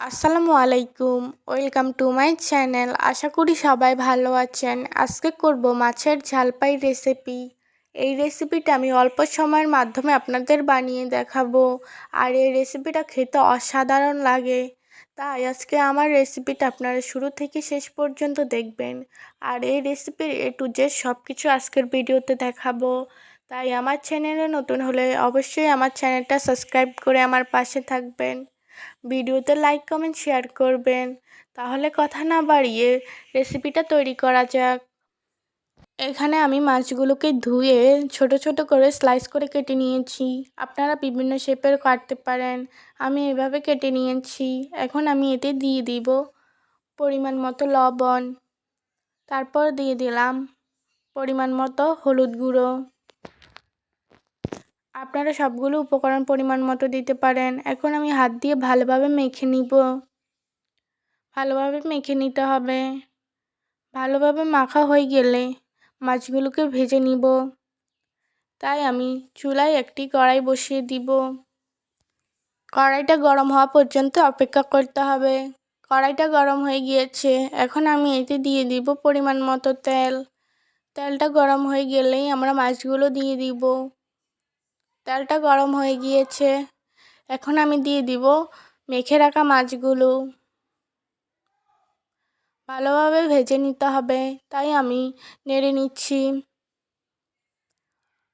আসসালামু আলাইকুম, welcome to my channel. আশা করি সবাই ভালো আছেন। আজকে করব মাছের ঝালপাই রেসিপি। এই রেসিপিটা আমি অল্প সময়ের মাধ্যমে আপনাদের বানিয়ে দেখাবো। আর এই রেসিপিটা খেতে অসাধারণ লাগে। তাই আজকে আমার রেসিপিটা আপনারা শুরু থেকে শেষ পর্যন্ত দেখবেন। আর এই রেসিপির এ টু জেড সব কিছু আজকের ভিডিওতে দেখাবো। তাই আমার চ্যানেলে নতুন হলে অবশ্যই আমার চ্যানেলটা সাবস্ক্রাইব করে আমার পাশে থাকবেন। ভিডিওতে লাইক, কমেন্ট, শেয়ার করবেন। তাহলে কথা না বাড়িয়ে রেসিপিটা তৈরি করা যাক। এখানে আমি মাছগুলোকে ধুয়ে ছোট ছোট করে স্লাইস করে কেটে নিয়েছি। আপনারা বিভিন্ন শেপের কাটতে পারেন। আমি এভাবে কেটে নিয়েছি। এখন আমি এতে দিয়ে দিব পরিমাণ মতো লবণ। তারপর দিয়ে দিলাম পরিমাণ মতো হলুদ গুঁড়ো। আপনারা সবগুলো উপকরণ পরিমাণ মতো দিতে পারেন। এখন আমি হাত দিয়ে ভালোভাবে মেখে নিব। ভালোভাবে মেখে নিতে হবে। ভালোভাবে মাখা হয়ে গেলে মাছগুলোকে ভেজে নিব। তাই আমি চুলায় একটি কড়াই বসিয়ে দিব। কড়াইটা গরম হওয়া পর্যন্ত অপেক্ষা করতে হবে। কড়াইটা গরম হয়ে গিয়েছে। এখন আমি এতে দিয়ে দিব পরিমাণ মতো তেল। তেলটা গরম হয়ে গেলেই আমরা মাছগুলো দিয়ে দিব। তেলটা গরম হয়ে গিয়েছে। এখন আমি দিয়ে দিব মেখে রাখা মাছগুলো। ভালোভাবে ভেজে নিতে হবে, তাই আমি নেড়ে নিচ্ছি।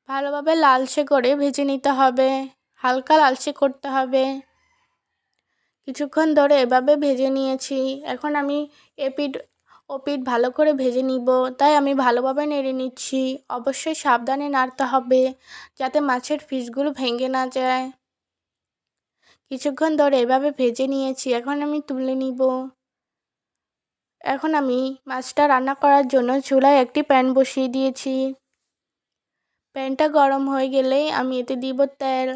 ভালোভাবে লালচে করে ভেজে নিতে হবে, হালকা লালচে করতে হবে। কিছুক্ষণ ধরে এভাবে ভেজে নিয়েছি। এখন আমি এপিট ওপিট ভালো করে ভেজে নিব। তাই আমি ভালোভাবে নেড়ে নিচ্ছি। অবশ্যই সাবধানে নাড়তে হবে যাতে মাছের পিসগুলো ভেঙে না যায়। কিছুক্ষণ ধরে এভাবে ভেজে নিয়েছি। এখন আমি তুলে নিব। এখন আমি মাছটা রান্না করার জন্য চুলায় একটি প্যান বসিয়ে দিয়েছি। প্যানটা গরম হয়ে গেলেই আমি এতে দিব তেল।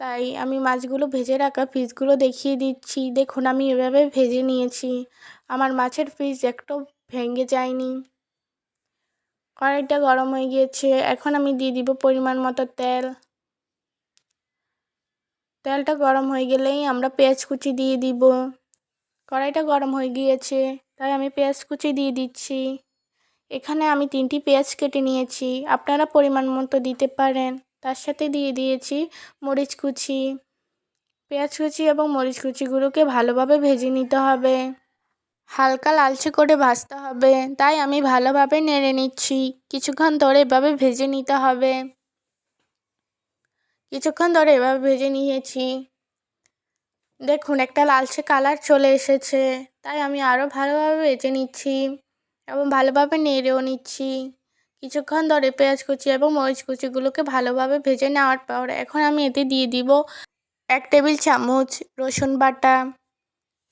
তাই আমি মাছগুলো ভেজে রাখা পিসগুলো দেখিয়ে দিচ্ছি। দেখুন, আমি এভাবে ভেজে নিয়েছি। আমার মাছের পিস একটু ভেঙে যায়নি। কড়াইটা গরম হয়ে গিয়েছে। এখন আমি দিয়ে দিব পরিমাণ মতো তেল। তেলটা গরম হয়ে গেলেই আমরা পেঁয়াজ কুচি দিয়ে দিব। কড়াইটা গরম হয়ে গিয়েছে, তাই আমি পেঁয়াজ কুচি দিয়ে দিচ্ছি। এখানে আমি তিনটি পেঁয়াজ কেটে নিয়েছি। আপনারা পরিমাণ মতো দিতে পারেন। তার সাথে দিয়ে দিয়েছি মরিচ কুচি। পেঁয়াজ কুচি এবং মরিচ কুচিগুলোকে ভালোভাবে ভেজে নিতে হবে। হালকা লালচে করে ভাজতে হবে, তাই আমি ভালোভাবে নেড়ে নিচ্ছি। কিছুক্ষণ ধরে এভাবে ভেজে নিতে হবে। কিছুক্ষণ ধরে এভাবে ভেজে নিয়েছি। দেখুন, একটা লালচে কালার চলে এসেছে, তাই আমি আরও ভালোভাবে ভেজে নিচ্ছি এবং ভালোভাবে নেড়েও নিচ্ছি। কিছুক্ষণ ধরে পেঁয়াজ কুচি এবং মরিচ কুচিগুলোকে ভালোভাবে ভেজে নেওয়ার পর এখন আমি এতে দিয়ে দিব এক টেবিল চামচ রসুন বাটা।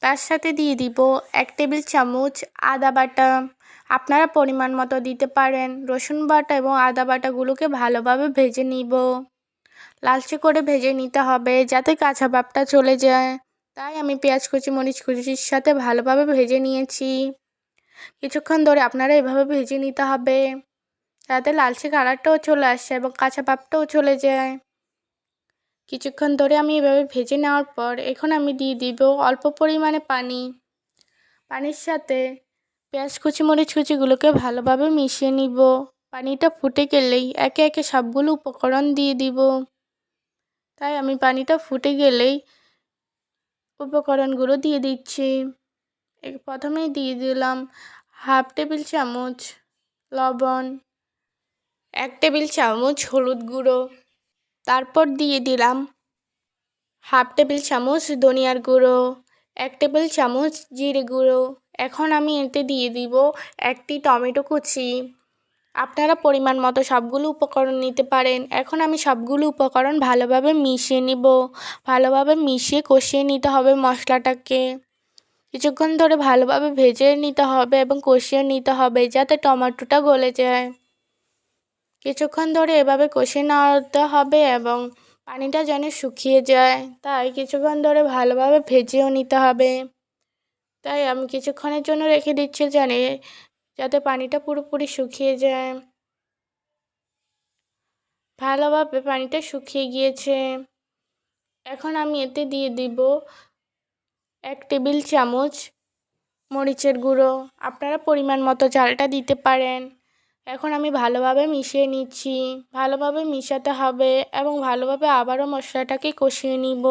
তার সাথে দিয়ে দিব এক টেবিল চামচ আদা বাটা। আপনারা পরিমাণ মতো দিতে পারেন। রসুন বাটা এবং আদা বাটাগুলোকে ভালোভাবে ভেজে নিব। লালচে করে ভেজে নিতে হবে যাতে কাঁচা ভাবটা চলে যায়। তাই আমি পেঁয়াজ কুচি, মরিচ কুচির সাথে ভালোভাবে ভেজে নিয়েছি। কিছুক্ষণ ধরে আপনারা এভাবে ভেজে নিতে হবে। যাতে লালচে কালারটাও চলে আসে এবং কাঁচা ভাবটাও চলে যায়। কিছুক্ষণ ধরে আমি এভাবে ভেজে নেওয়ার পর এখন আমি দিয়ে দিব অল্প পরিমাণে পানি। পানির সাথে পেঁয়াজ কুচি মরিচ কুচিগুলোকে ভালোভাবে মিশিয়ে নিব। পানিটা ফুটে গেলেই একে একে সবগুলো উপকরণ দিয়ে দিব। তাই আমি পানিটা ফুটে গেলেই উপকরণগুলো দিয়ে দিচ্ছি। প্রথমেই দিয়ে দিলাম হাফ টেবিল চামচ লবণ এক টেবিল চামচ হলুদ গুঁড়ো, তারপর দিয়ে দিলাম হাফ টেবিল চামচ ধনিয়ার গুঁড়ো, এক টেবিল চামচ জিরে গুঁড়ো। এখন আমি এতে দিয়ে দিব একটি টমেটো কুচি। আপনারা পরিমাণ মতো সবগুলো উপকরণ নিতে পারেন। এখন আমি সবগুলো উপকরণ ভালোভাবে মিশিয়ে নিব। ভালোভাবে মিশিয়ে কষিয়ে নিতে হবে মশলাটাকে। কিছুক্ষণ ধরে ভালোভাবে ভেজে নিতে হবে এবং কষিয়ে নিতে হবে যাতে টমেটোটা গলে যায়। কিছুক্ষণ ধরে এভাবে কষিয়ে নেওয়াতে হবে এবং পানিটা যেন শুকিয়ে যায়। তাই কিছুক্ষণ ধরে ভালোভাবে ভেজেও নিতে হবে। তাই আমি কিছুক্ষণের জন্য রেখে দিচ্ছি জানে যাতে পানিটা পুরোপুরি শুকিয়ে যায়। ভালোভাবে পানিটা শুকিয়ে গিয়েছে। এখন আমি এতে দিয়ে দিব এক টেবিল চামচ মরিচের গুঁড়ো। আপনারা পরিমাণ মতো চালটা দিতে পারেন। এখন আমি ভালোভাবে মিশিয়ে নিচ্ছি, ভালোভাবে মিশাতে হবে এবং ভালোভাবে আবারও মশলাটাকে কষিয়ে নিব।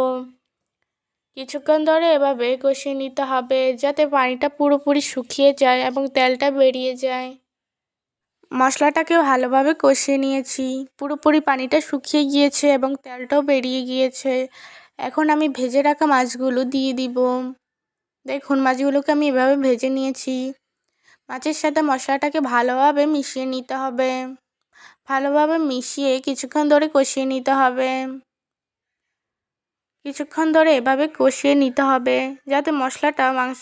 কিছুক্ষণ ধরে এভাবে কষিয়ে নিতে হবে যাতে পানিটা পুরোপুরি শুকিয়ে যায় এবং তেলটা বেরিয়ে যায়। মশলাটাকে ভালোভাবে কষিয়ে নিয়েছি, পুরোপুরি পানিটা শুকিয়ে গিয়েছে এবং তেলটাও বেরিয়ে গিয়েছে। এখন আমি ভেজে রাখা মাছগুলো দিয়ে দিব। দেখুন, মাছগুলোকে আমি এভাবে ভেজে নিয়েছি। মাছের সাথে মশলাটাকে ভালোভাবে মিশিয়ে নিতে হবে। ভালোভাবে মিশিয়ে কিছুক্ষণ ধরে কষিয়ে নিতে হবে। কিছুক্ষণ ধরে এভাবে কষিয়ে নিতে হবে যাতে মশলাটা মাংস,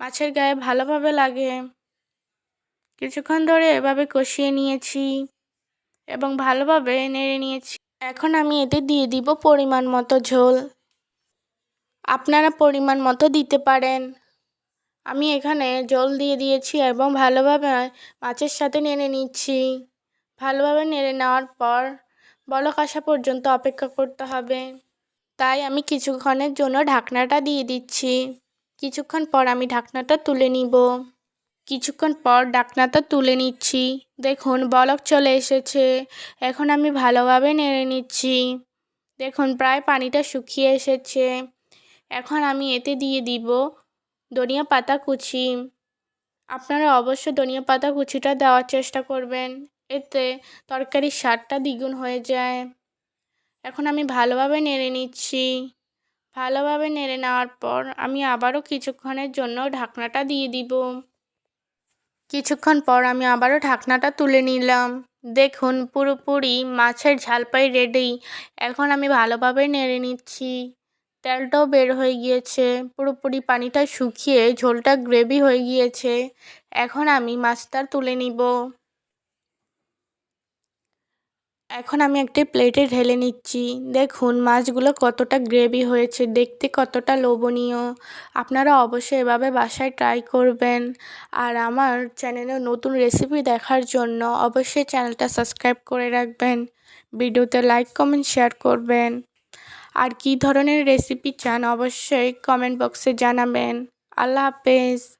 মাছের গায়ে ভালোভাবে লাগে। কিছুক্ষণ ধরে এভাবে কষিয়ে নিয়েছি এবং ভালোভাবে নেড়ে নিয়েছি। এখন আমি এতে দিয়ে দিব পরিমাণ মতো ঝোল। আপনারা পরিমাণ মতো দিতে পারেন। আমি এখানে জল দিয়ে দিয়েছি এবং ভালোভাবে মাছের সাথে নেড়ে নিচ্ছি। ভালোভাবে নেড়ে নেওয়ার পর বলক আসা পর্যন্ত অপেক্ষা করতে হবে। তাই আমি কিছুক্ষণের জন্য ঢাকনাটা দিয়ে দিচ্ছি। কিছুক্ষণ পর আমি ঢাকনাটা তুলে নিব। কিছুক্ষণ পর ঢাকনাটা তুলে নিচ্ছি। দেখুন, বলক চলে এসেছে। এখন আমি ভালোভাবে নেড়ে নিচ্ছি। দেখুন, প্রায় পানিটা শুকিয়ে এসেছে। এখন আমি এতে দিয়ে দিব ধনিয়া পাতা কুচি। আপনারা অবশ্যই ধনিয়া পাতা কুচিটা দেওয়ার চেষ্টা করবেন। এতে তরকারির স্বাদটা দ্বিগুণ হয়ে যায়। এখন আমি ভালোভাবে নেড়ে নিচ্ছি। ভালোভাবে নেড়ে নেওয়ার পর আমি আবারও কিছুক্ষণের জন্য ঢাকনাটা দিয়ে দিব। কিছুক্ষণ পর আমি আবারও ঢাকনাটা তুলে নিলাম। দেখুন পুরোপুরি মাছের ঝালপাই রেডি এখন আমি ভালোভাবে নেড়ে নিচ্ছি। তেলটাও বের হয়ে গিয়েছে। পুরোপুরি পানিটা শুকিয়ে ঝোলটা গ্রেভি হয়ে গিয়েছে। এখন আমি মাছটা তুলে নিব। এখন আমি একটি প্লেটে ঢেলে নিচ্ছি। দেখুন, মাছগুলো কতটা গ্রেভি হয়েছে, দেখতে কতটা লোভনীয়। আপনারা অবশ্যই এভাবে বাসায় ট্রাই করবেন। আর আমার চ্যানেলে নতুন রেসিপি দেখার জন্য অবশ্যই চ্যানেলটা সাবস্ক্রাইব করে রাখবেন। ভিডিওতে লাইক, কমেন্ট, শেয়ার করবেন। আর কী ধরনের রেসিপি চান অবশ্যই কমেন্ট বক্সে জানাবেন। আল্লাহ হাফেজ।